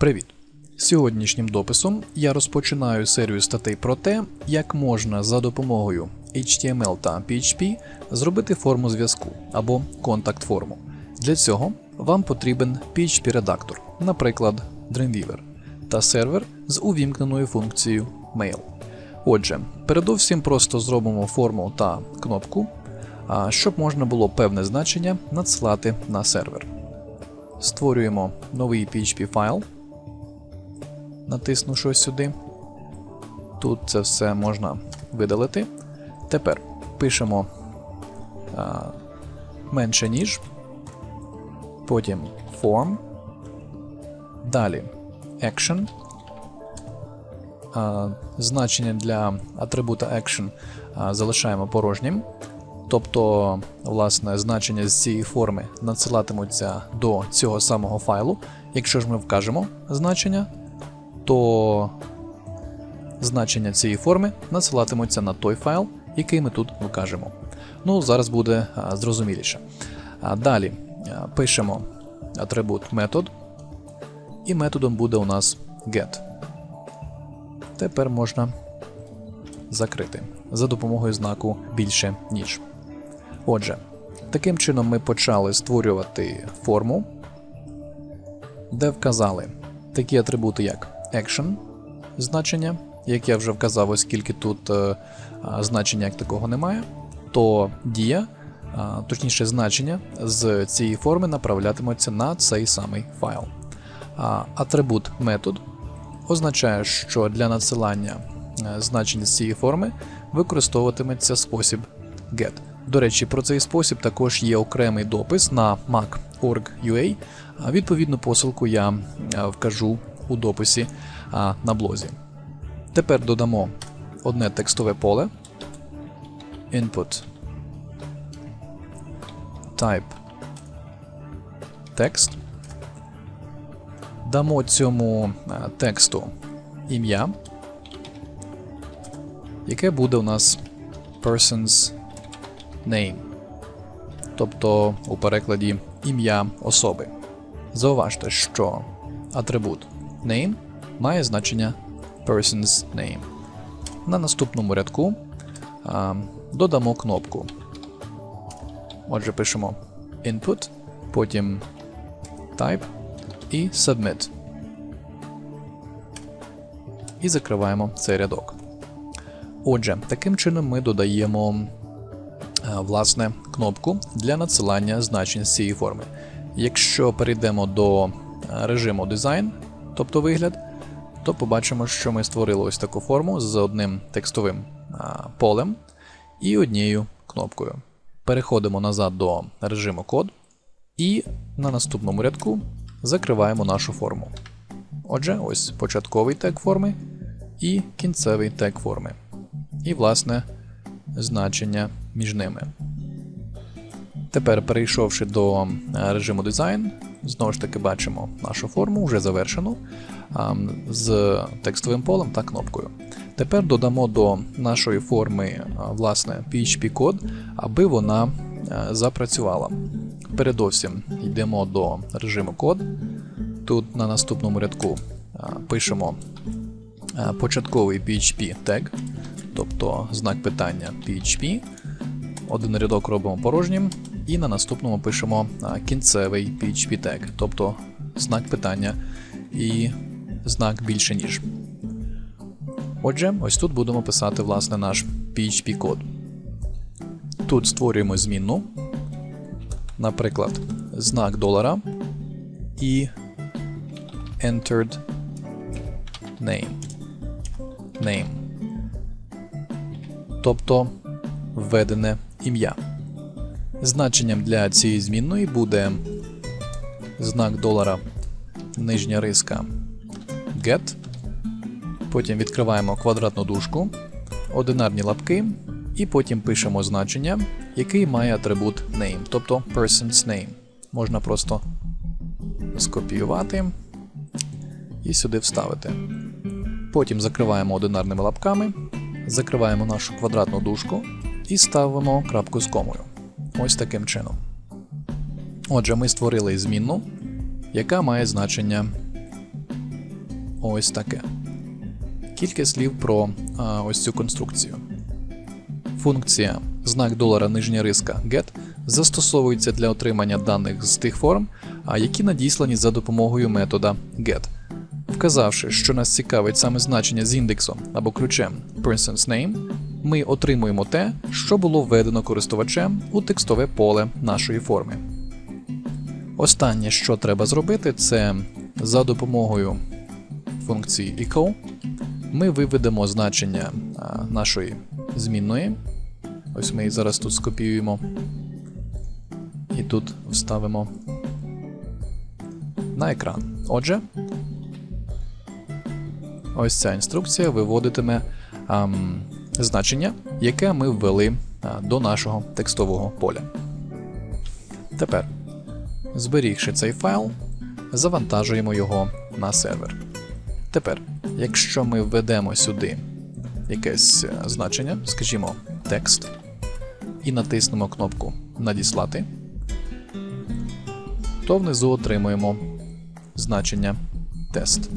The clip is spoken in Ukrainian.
Привіт! Сьогоднішнім дописом я розпочинаю серію статей про те, як можна за допомогою HTML та PHP зробити форму зв'язку або контакт-форму. Для цього вам потрібен PHP-редактор, наприклад, Dreamweaver, та сервер з увімкненою функцією Mail. Отже, передовсім просто зробимо форму та кнопку, щоб можна було певне значення надсилати на сервер. Створюємо новий PHP файл, натиснувши сюди. Тут це все можна видалити. Тепер пишемо а, менше ніж, потім form, далі action. А, значення для атрибута action а, залишаємо порожнім. Тобто, власне, значення з цієї форми надсилатимуться до цього самого файлу. Якщо ж ми вкажемо значення, то значення цієї форми надсилатимуться на той файл, який ми тут вкажемо. Ну, зараз буде зрозуміліше. Далі пишемо атрибут метод, і методом буде у нас get. Тепер можна закрити за допомогою знаку більше ніж. Отже, таким чином ми почали створювати форму, де вказали такі атрибути, як action значення, як я вже вказав, оскільки тут е, значення як такого немає, то дія, точніше значення з цієї форми направлятимуться на цей самий файл. Атрибут метод означає, що для надсилання е, значень з цієї форми використовуватиметься спосіб get. До речі, про цей спосіб також є окремий допис на mac.org.ua. Відповідну посилку я е, вкажу у дописі а, на блозі. Тепер додамо одне текстове поле. Input Type Text. Дамо цьому е, тексту ім'я, яке буде у нас person's name, тобто у перекладі ім'я особи. Зауважте, що атрибут name має значення person's name. На наступному рядку а, додамо кнопку. Отже, пишемо input, потім type і submit. І закриваємо цей рядок. Отже, таким чином ми додаємо власне кнопку для надсилання значень з цієї форми. Якщо перейдемо до режиму дизайн, тобто вигляд, то побачимо, що ми створили ось таку форму з одним текстовим а, полем і однією кнопкою. Переходимо назад до режиму код і на наступному рядку закриваємо нашу форму. Отже, ось початковий тег форми і кінцевий тег форми. І, власне, значення між ними. Тепер, перейшовши до режиму дизайн, знову ж таки бачимо нашу форму вже завершену з текстовим полем та кнопкою. Тепер додамо до нашої форми власне PHP-код, аби вона запрацювала. Передовсім йдемо до режиму код. Тут на наступному рядку пишемо початковий PHP тег, тобто знак питання PHP. Один рядок робимо порожнім, і на наступному пишемо кінцевий PHP тег, тобто знак питання і знак більше ніж. Отже, ось тут будемо писати власне наш PHP код. Тут створюємо змінну, наприклад, знак долара і entered name. Name. Тобто введене ім'я. Значенням для цієї змінної буде знак долара нижня риска get. Потім відкриваємо квадратну дужку, одинарні лапки, і потім пишемо значення, який має атрибут name, тобто person's name. Можна просто скопіювати і сюди вставити. Потім закриваємо одинарними лапками, закриваємо нашу квадратну дужку і ставимо крапку з комою. Ось таким чином. Отже, ми створили змінну, яка має значення ось таке. Кілька слів про а, ось цю конструкцію. Функція знак долара нижня риска get застосовується для отримання даних з тих форм, які надіслані за допомогою метода get. Вказавши, що нас цікавить саме значення з індексом або ключем person's name, ми отримуємо те, що було введено користувачем у текстове поле нашої форми. Останнє, що треба зробити, це за допомогою функції echo ми виведемо значення нашої змінної. Ось ми її зараз тут скопіюємо. І тут вставимо на екран. Отже, ось ця інструкція виводитиме ам, значення, яке ми ввели до нашого текстового поля. Тепер, зберігши цей файл, завантажуємо його на сервер. Тепер, якщо ми введемо сюди якесь е, значення, скажімо, текст, і натиснемо кнопку Надіслати, то внизу отримуємо значення тест.